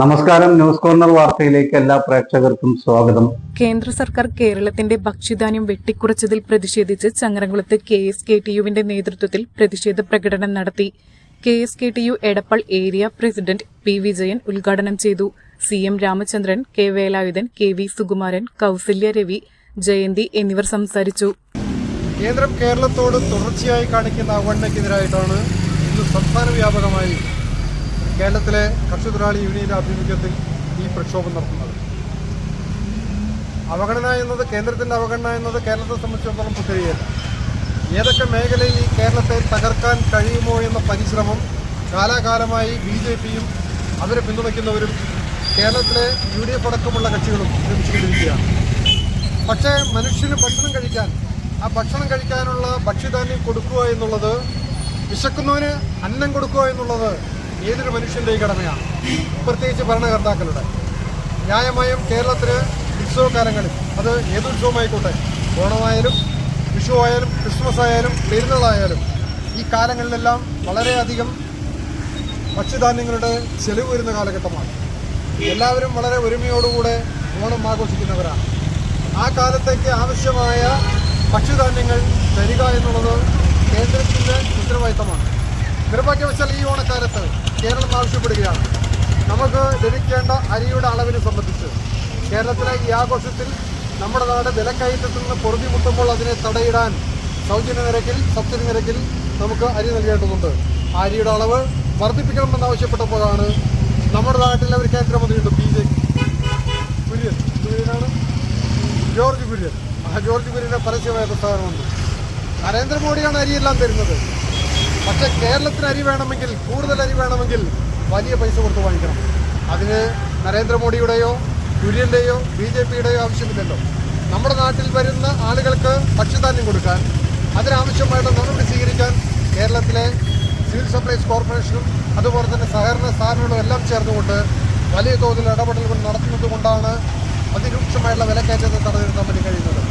നമസ്കാരം. News corner വാർത്തയിലേക്ക് എല്ലാ പ്രേക്ഷകർക്കും സ്വാഗതം. കേന്ദ്ര സർക്കാർ കേരളത്തിന്റെ ഭക്ഷ്യധാന്യം വെട്ടിക്കുറച്ചതിൽ പ്രതിഷേധിച്ച് ചങ്ങരംകുളത്ത് കെ എസ് കെ ടി യുവിന്റെ നേതൃത്വത്തിൽ പ്രതിഷേധ പ്രകടനം നടത്തി. K S K T U Edappal area president P Vijayan ഉദ്ഘാടനം ചെയ്തു. C M Ramachandran K Velayudhan K V Sukumaran Kausalya Ravi Jayanthi എന്നിവർ സംസാരിച്ചു. കേന്ദ്രം കേരളത്തോട് തുടർച്ചയായി കാണിക്കുന്ന അവഗണനയ്ക്കെതിരായിട്ടാണ് ഇന്ന് സംസ്ഥാന വ്യാപകമായി കേരളത്തിലെ കർഷക തൊഴിലാളി യൂണിയന്റെ ആഭിമുഖ്യത്തിൽ ഈ പ്രക്ഷോഭം നടത്തുന്നത്. അവഗണന എന്നത് കേന്ദ്രത്തിന്റെ അവഗണന എന്നത് കേരളത്തെ സംബന്ധിച്ചിടത്തോളം പുത്തരിയല്ല ഏതൊക്കെ മേഖലയിൽ ഈ കേരളത്തെ തകർക്കാൻ കഴിയുമോ എന്ന പരിശ്രമം കാലാകാലമായി ബി ജെ പിയും അവരെ പിന്തുണയ്ക്കുന്നവരും കേരളത്തിലെ യു ഡി എഫ് അടക്കമുള്ള കക്ഷികളും ശ്രമിച്ചുകൊണ്ടിരിക്കുകയാണ്. പക്ഷേ മനുഷ്യന് ഭക്ഷണം കഴിക്കാൻ ആ ഭക്ഷണം കഴിക്കാനുള്ള ഭക്ഷ്യധാന്യം കൊടുക്കുക എന്നുള്ളത് വിശക്കുന്നവന് അന്നം കൊടുക്കുക എന്നുള്ളത് ഏതൊരു മനുഷ്യന്റെയും കടമയാണ്. പ്രത്യേകിച്ച് ഭരണകർത്താക്കളുടെ. ന്യായമായും കേരളത്തിന് ഉത്സവകാലങ്ങളിൽ അത് ഏതുത്സവമായിക്കോട്ടെ ഓണമായാലും വിഷു ആയാലും ക്രിസ്മസ് ആയാലും പെരുന്നാളായാലും ഈ കാലങ്ങളിലെല്ലാം വളരെയധികം ഭക്ഷ്യധാന്യങ്ങളുടെ ചെലവ് വരുന്ന കാലഘട്ടമാണ്. എല്ലാവരും വളരെ ഒരുമയോടുകൂടെ ഓണം ആഘോഷിക്കുന്നവരാണ്. ആ കാലത്തേക്ക് ആവശ്യമായ ഭക്ഷ്യധാന്യങ്ങൾ തരിക എന്നുള്ളത് കേന്ദ്രത്തിന്റെ ഉത്തരവാദിത്തമാണ്. നിർഭാഗ്യവശാൽ ഈ ഓണക്കാലത്ത് കേരളം ആവശ്യപ്പെടുകയാണ്. നമുക്ക് ലഭിക്കേണ്ട അരിയുടെ അളവിനെ സംബന്ധിച്ച്. കേരളത്തിലെ ഈ ആഘോഷത്തിൽ നമ്മുടെ നാട് വിലക്കയറ്റത്തിൽ നിന്ന് പൊറുതിമുട്ടുമ്പോൾ അതിനെ തടയിടാൻ സൗജന്യ നിരക്കിൽ സബ്സിഡി നിരക്കിൽ നമുക്ക് അരി നൽകേണ്ടതുണ്ട്. അരിയുടെ അളവ് വർദ്ധിപ്പിക്കണമെന്നാവശ്യപ്പെട്ടപ്പോഴാണ് നമ്മുടെ നാട്ടിലെ ഒരു കേന്ദ്രമന്ത്രിയുണ്ട് ബി ജെ കുര്യൻ. കുര്യനാണ് ജോർജ് കുര്യൻ. ആ ജോർജ് കുര്യന്റെ പരസ്യമായ പ്രസ്ഥാനമുണ്ട് നരേന്ദ്രമോദിയാണ് അരിയെല്ലാം തരുന്നത്. പക്ഷെ കേരളത്തിന് അരി വേണമെങ്കിൽ കൂടുതൽ അരി വേണമെങ്കിൽ വലിയ പൈസ കൊടുത്ത് വാങ്ങിക്കണം. അതിന് നരേന്ദ്രമോദിയുടെയോ കുര്യന്റെയോ ബി ജെ പിയുടെയോ ആവശ്യമില്ലല്ലോ. നമ്മുടെ നാട്ടിൽ വരുന്ന ആളുകൾക്ക് ഭക്ഷ്യധാന്യം കൊടുക്കാൻ അതിനാവശ്യമായിട്ട് നടപടി സ്വീകരിക്കാൻ കേരളത്തിലെ സിവിൽ സപ്ലൈസ് കോർപ്പറേഷനും അതുപോലെ തന്നെ സഹകരണ സ്ഥാപനങ്ങളും എല്ലാം ചേർന്നുകൊണ്ട് വലിയ തോതിൽ ഇടപെടലുകൾ നടത്തുന്നത് കൊണ്ടാണ് അതിരൂക്ഷമായിട്ടുള്ള വിലക്കയറ്റത്തെ തടഞ്ഞിരുത്താൻ വേണ്ടി കഴിയുന്നത്.